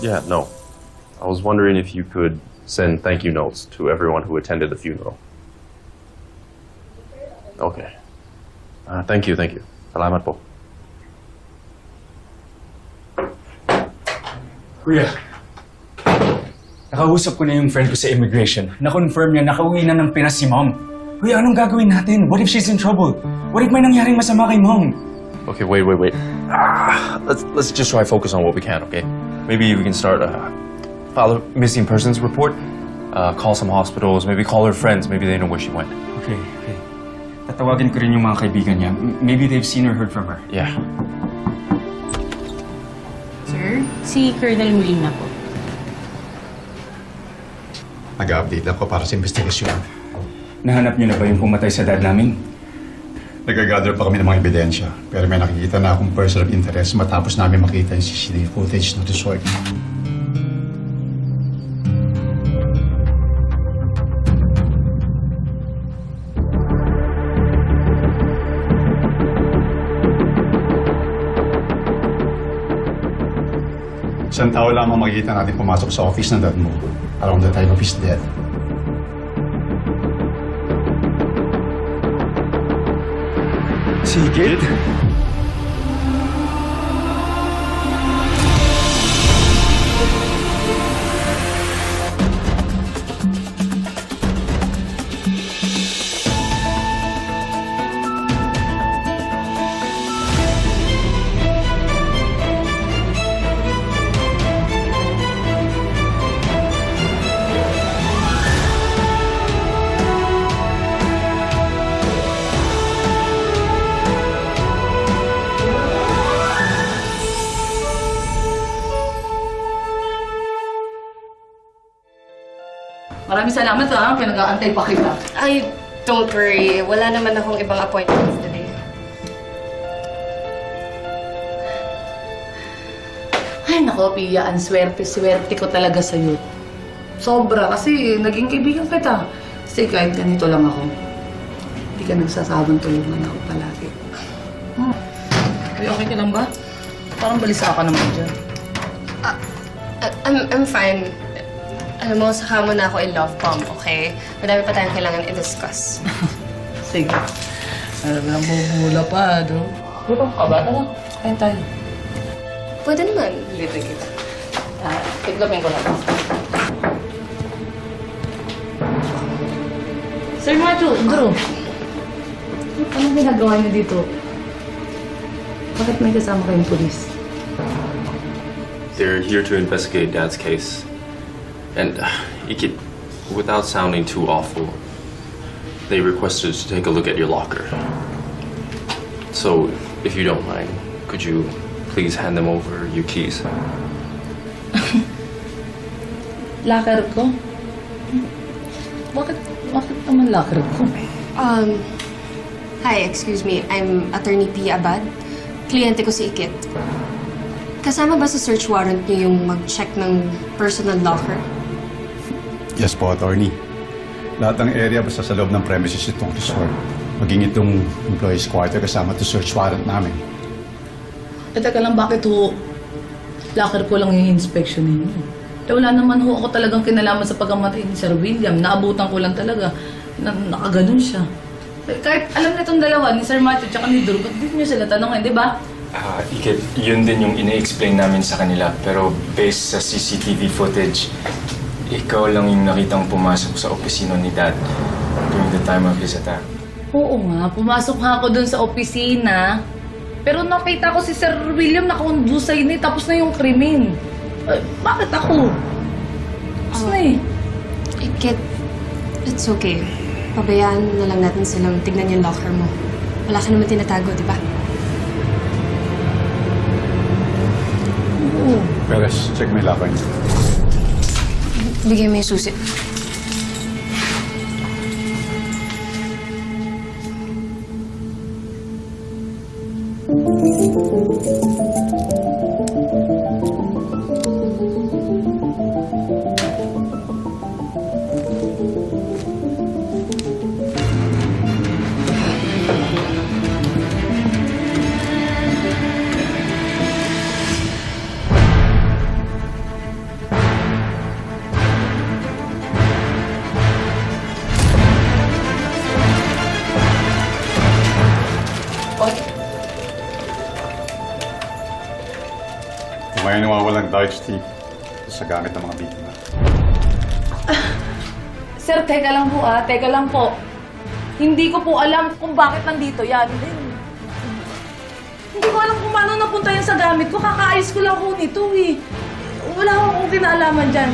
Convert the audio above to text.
Yeah, no. I was wondering if you could send thank you notes to everyone who attended the funeral. Okay. Uh, thank you, thank you. Salamat po. Kuya, nakausap ko na yung friend ko sa immigration. Na-confirm niya nakauwi na ng Pinas si Mom. Kuya, anong gagawin natin? What if she's in trouble? What if may nangyaring masama kay Mom? Okay, wait, wait, wait. Ah, let's let's just try focus on what we can, okay? Maybe we can start a file a missing persons report. Uh, call some hospitals. Maybe call her friends. Maybe they know where she went. Okay, okay. Tatawagin ko rin yung mga kaibigan niya. M- Maybe they've seen or heard from her. Yeah. Sir, si Colonel Molina po. Nag-update lang ko para sa investigasyon. Nahanap niyo na ba yung pumatay sa dad namin? Nag-gather pa kami ng mga ebidensya. Pero may nakikita na akong person of interest matapos namin makita yung CCTV footage ng resort. Isang tao lamang makikita natin pumasok sa office ng dad mo around the time of his death. did. Maraming salamat ha, pinag-aantay pa kita. Ay, don't worry. Wala naman akong ibang appointments today. Ay nako, Pia, ang swerte-swerte ko talaga sa'yo. Sobra, kasi naging kaibigan kita. Kasi kahit ganito lang ako, hindi ka nagsasabang tulungan ako palagi. Hmm. Ay, okay ka lang ba? Parang balisa ka naman dyan. I- I'm, I'm fine. Alam mo, saka mo na ako in love bomb, okay? Madami pa tayong kailangan i-discuss. Sige. Alam mo, bubula pa, no? Gutom ka ba? Tara, kain tayo. Pwede naman. Libre kita. Ah, tiklopin ko lang. Sir Macho, Drew. Anong ginagawa niyo dito? Bakit may kasama kayong polis? They're here to investigate Dad's case. And uh, Ikit, without sounding too awful, they requested to take a look at your locker. So, if you don't mind, could you please hand them over your keys? Locker ko? Bakit, bakit naman locker ko? Um, hi, excuse me. I'm Attorney P. Abad. Kliyente ko si Ikit. Kasama ba sa search warrant niyo yung mag-check ng personal locker? Yes po, attorney. Lahat ng area basta sa loob ng premises itong resort. Maging itong employees quarter kasama to search warrant namin. Eh, teka lang, bakit ho locker ko lang yung inspection ninyo? Eh, wala naman ho ako talagang kinalaman sa pagkamatay ni Sir William. Naabutan ko lang talaga na nakaganon siya. Eh, kahit alam na itong dalawa, ni Sir Matthew tsaka ni Drew, ba't di nyo sila tanongin, di ba? Ah, Ikit, yun din yung ine-explain namin sa kanila. Pero based sa CCTV footage, ikaw lang yung nakitang pumasok sa opisina ni Dad during the time of his attack. Oo nga, pumasok nga ako dun sa opisina. Pero nakita ko si Sir William nakaundusay na eh, tapos na yung krimen. Eh, bakit ako? Tapos na eh. Ikit, it's okay. Pabayaan na lang natin silang tignan yung locker mo. Wala ka naman tinatago, di ba? Oo. Perez, check my locker niyo. Bigay mo yung susi. Nawawalang dark Steve sa gamit ng mga biktima. Sir, teka lang po ah, teka lang po. Hindi ko po alam kung bakit nandito yan. Hindi, hindi ko alam kung paano napunta yan sa gamit ko. Kakaayos ko lang po nito eh. Wala akong kinalaman dyan.